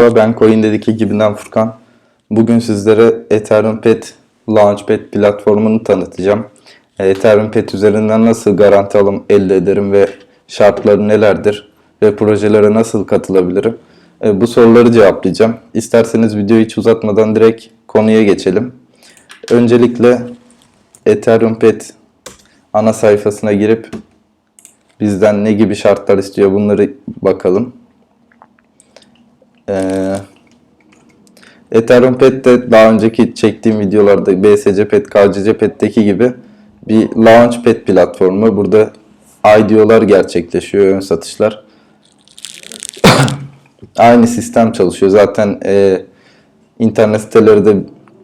Ben CoinDedik ekibinden Furkan. Bugün sizlere Ethereum Pet Launchpad platformunu tanıtacağım. E, Ethereum Pet üzerinden nasıl garanti alım elde ederim ve şartları nelerdir ve projelere nasıl katılabilirim? E, Bu soruları cevaplayacağım. İsterseniz videoyu hiç uzatmadan direkt konuya geçelim. Öncelikle Ethereum Pet ana sayfasına girip bizden ne gibi şartlar istiyor bunları bakalım. Ee, Ethereum Pet'te daha önceki çektiğim videolarda BSC Pet, KCC Pet'teki gibi bir Launchpad platformu. Burada IDO'lar gerçekleşiyor, ön satışlar. Aynı sistem çalışıyor. Zaten e, internet siteleri de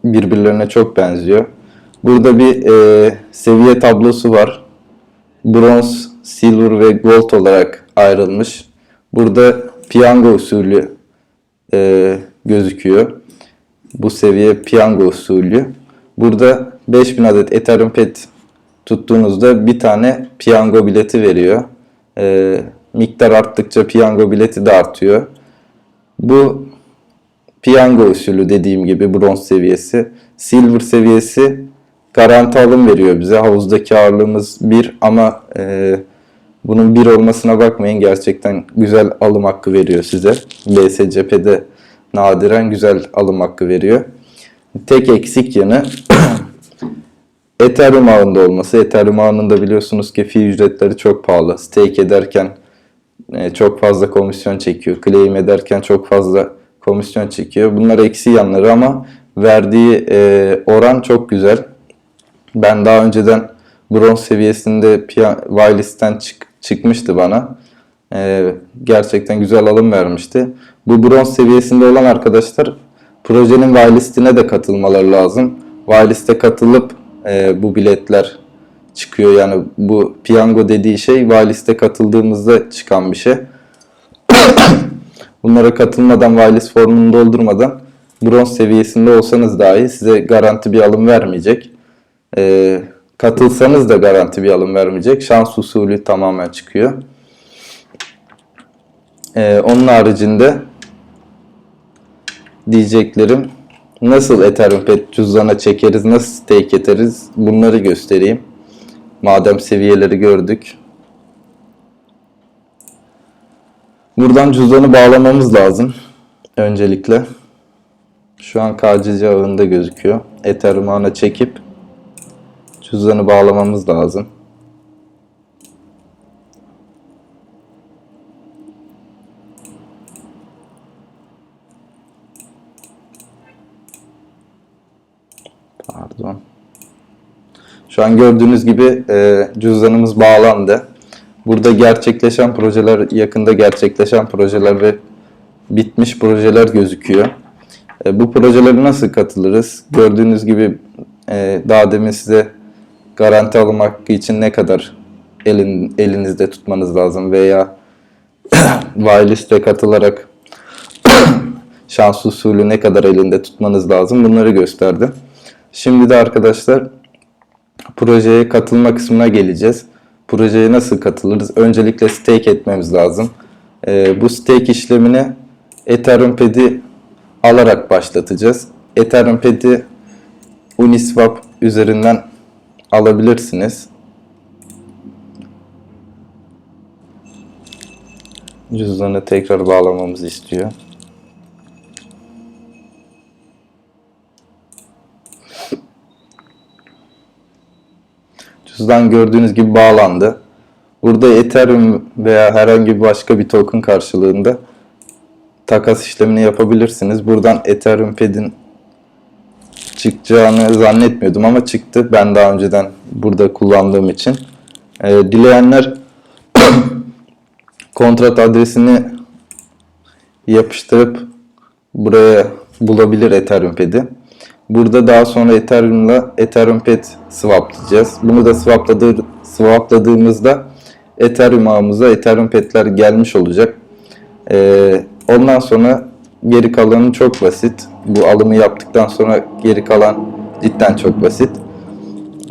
birbirlerine çok benziyor. Burada bir e, seviye tablosu var. Bronz, Silver ve Gold olarak ayrılmış. Burada piyango usulü e, gözüküyor. Bu seviye piyango usulü. Burada 5000 adet Ethereum Pet tuttuğunuzda bir tane piyango bileti veriyor. E, miktar arttıkça piyango bileti de artıyor. Bu piyango usulü dediğim gibi bronz seviyesi. Silver seviyesi garanti alım veriyor bize. Havuzdaki ağırlığımız 1 ama e, bunun 1 olmasına bakmayın. Gerçekten güzel alım hakkı veriyor size. BSCP'de nadiren güzel alım hakkı veriyor. Tek eksik yanı Ethereum ağında olması. Ethereum ağında biliyorsunuz ki fee ücretleri çok pahalı. Stake ederken e, çok fazla komisyon çekiyor. Claim ederken çok fazla komisyon çekiyor. Bunlar eksi yanları ama verdiği e, oran çok güzel. Ben daha önceden bronz seviyesinde whitelist'ten çık- çıkmıştı bana. E, gerçekten güzel alım vermişti. Bu bronz seviyesinde olan arkadaşlar projenin whitelist'ine de katılmaları lazım. Whitelist'e katılıp e, bu biletler çıkıyor. Yani bu piyango dediği şey whitelist'e katıldığımızda çıkan bir şey. Bunlara katılmadan, whitelist formunu doldurmadan bronz seviyesinde olsanız dahi size garanti bir alım vermeyecek. Ee, katılsanız da garanti bir alım vermeyecek. Şans usulü tamamen çıkıyor. Ee, onun haricinde diyeceklerim nasıl Ethereum Pet cüzdana çekeriz, nasıl stake ederiz bunları göstereyim. Madem seviyeleri gördük. Buradan cüzdanı bağlamamız lazım. Öncelikle. Şu an KCC ağında gözüküyor. Ethereum ağına çekip cüzdanı bağlamamız lazım. Pardon. Şu an gördüğünüz gibi e, cüzdanımız bağlandı. Burada gerçekleşen projeler, yakında gerçekleşen projeler ve bitmiş projeler gözüküyor. E, bu projelere nasıl katılırız? Gördüğünüz gibi e, daha demin size garanti alım hakkı için ne kadar elin, elinizde tutmanız lazım veya whitelist'e katılarak şans usulü ne kadar elinde tutmanız lazım bunları gösterdim. Şimdi de arkadaşlar projeye katılma kısmına geleceğiz. Projeye nasıl katılırız? Öncelikle stake etmemiz lazım. Ee, bu stake işlemini Ethereum Pad'i alarak başlatacağız. Ethereum Pad'i Uniswap üzerinden alabilirsiniz. Cüzdanı tekrar bağlamamızı istiyor. Cüzdan gördüğünüz gibi bağlandı. Burada Ethereum veya herhangi başka bir token karşılığında takas işlemini yapabilirsiniz. Buradan Ethereum Pad'in çıkacağını zannetmiyordum ama çıktı. Ben daha önceden burada kullandığım için. Ee, dileyenler kontrat adresini yapıştırıp buraya bulabilir Ethereum Pad'i. Burada daha sonra Ethereum'la Ethereum Pad swaplayacağız. Bunu da swapladığı, swapladığımızda Ethereum ağımıza Ethereum Pad'ler gelmiş olacak. Ee, ondan sonra geri kalanı çok basit. Bu alımı yaptıktan sonra geri kalan cidden çok basit.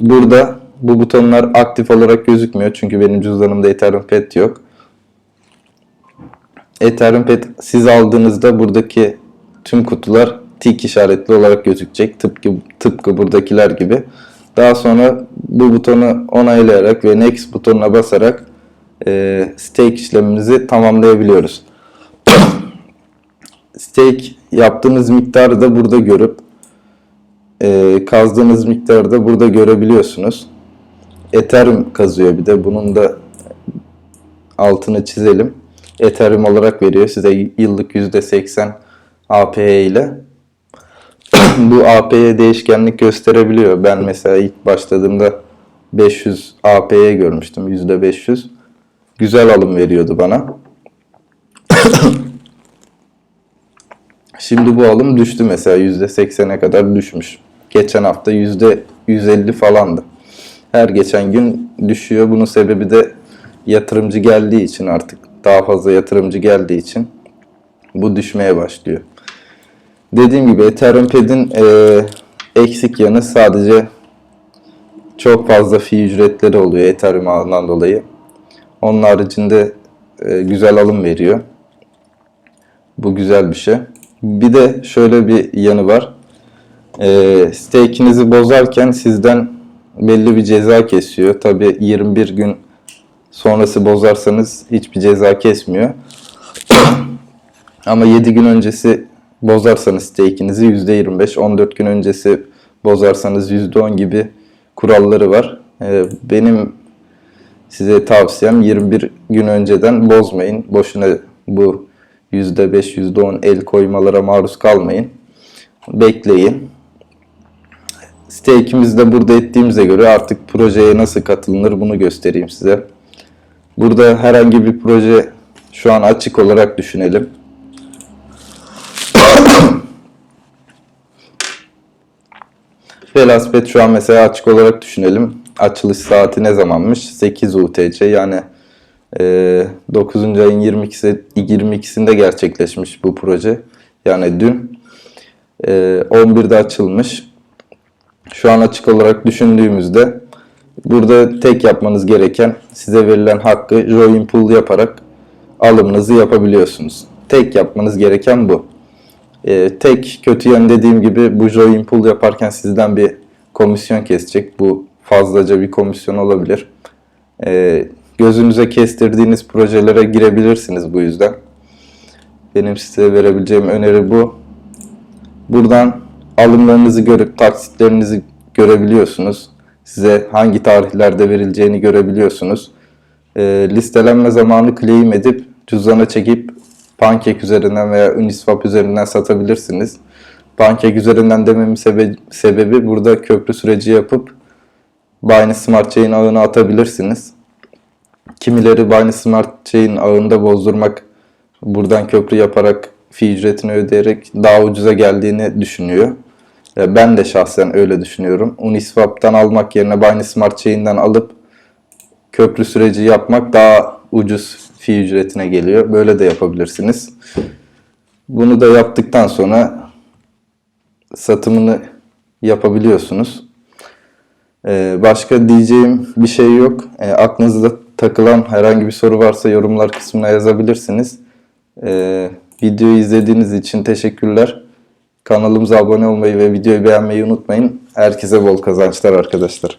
Burada bu butonlar aktif olarak gözükmüyor çünkü benim cüzdanımda Ethereum Pad yok. Ethereum Pet siz aldığınızda buradaki tüm kutular tik işaretli olarak gözükecek. Tıpkı, tıpkı buradakiler gibi. Daha sonra bu butonu onaylayarak ve Next butonuna basarak e, stake işlemimizi tamamlayabiliyoruz. Stake yaptığınız miktarı da burada görüp e, kazdığınız miktarı da burada görebiliyorsunuz. Ethereum kazıyor bir de bunun da altını çizelim. Ethereum olarak veriyor size yıllık %80 APY ile. Bu APY değişkenlik gösterebiliyor. Ben mesela ilk başladığımda 500 APY görmüştüm. %500. Güzel alım veriyordu bana. Şimdi bu alım düştü mesela %80'e kadar düşmüş. Geçen hafta %150 falandı. Her geçen gün düşüyor. Bunun sebebi de yatırımcı geldiği için artık daha fazla yatırımcı geldiği için bu düşmeye başlıyor. Dediğim gibi Ethereum Pad'in e, eksik yanı sadece çok fazla fee ücretleri oluyor Ethereum ağından dolayı. Onun haricinde e, güzel alım veriyor. Bu güzel bir şey. Bir de şöyle bir yanı var. E, stake'inizi bozarken sizden belli bir ceza kesiyor. Tabi 21 gün sonrası bozarsanız hiçbir ceza kesmiyor. Ama 7 gün öncesi bozarsanız stake'inizi %25, 14 gün öncesi bozarsanız %10 gibi kuralları var. Ee, benim size tavsiyem 21 gün önceden bozmayın. Boşuna bu %5, %10 el koymalara maruz kalmayın. Bekleyin. Stake'imizi de burada ettiğimize göre artık projeye nasıl katılınır bunu göstereyim size. Burada herhangi bir proje şu an açık olarak düşünelim. Velaspet şu an mesela açık olarak düşünelim. Açılış saati ne zamanmış? 8 UTC yani 9. ayın 22'si, 22'sinde gerçekleşmiş bu proje. Yani dün e, 11'de açılmış. Şu an açık olarak düşündüğümüzde burada tek yapmanız gereken size verilen hakkı join pool yaparak alımınızı yapabiliyorsunuz. Tek yapmanız gereken bu. Ee, tek kötü yön dediğim gibi bu join pool yaparken sizden bir komisyon kesecek. Bu fazlaca bir komisyon olabilir. Ee, gözünüze kestirdiğiniz projelere girebilirsiniz bu yüzden. Benim size verebileceğim öneri bu. Buradan alımlarınızı görüp taksitlerinizi görebiliyorsunuz. Size hangi tarihlerde verileceğini görebiliyorsunuz. E, listelenme zamanı claim edip cüzdana çekip Pancake üzerinden veya Uniswap üzerinden satabilirsiniz. Pancake üzerinden dememin sebe- sebebi burada köprü süreci yapıp Binance Smart Chain ağına atabilirsiniz. Kimileri Binance Smart Chain ağında bozdurmak, buradan köprü yaparak fee ücretini ödeyerek daha ucuza geldiğini düşünüyor. Ben de şahsen öyle düşünüyorum. Uniswap'tan almak yerine Binance Smart Chain'den alıp köprü süreci yapmak daha ucuz fee ücretine geliyor. Böyle de yapabilirsiniz. Bunu da yaptıktan sonra satımını yapabiliyorsunuz. Ee, başka diyeceğim bir şey yok. Ee, aklınızda takılan herhangi bir soru varsa yorumlar kısmına yazabilirsiniz. Ee, videoyu izlediğiniz için teşekkürler. Kanalımıza abone olmayı ve videoyu beğenmeyi unutmayın. Herkese bol kazançlar arkadaşlar.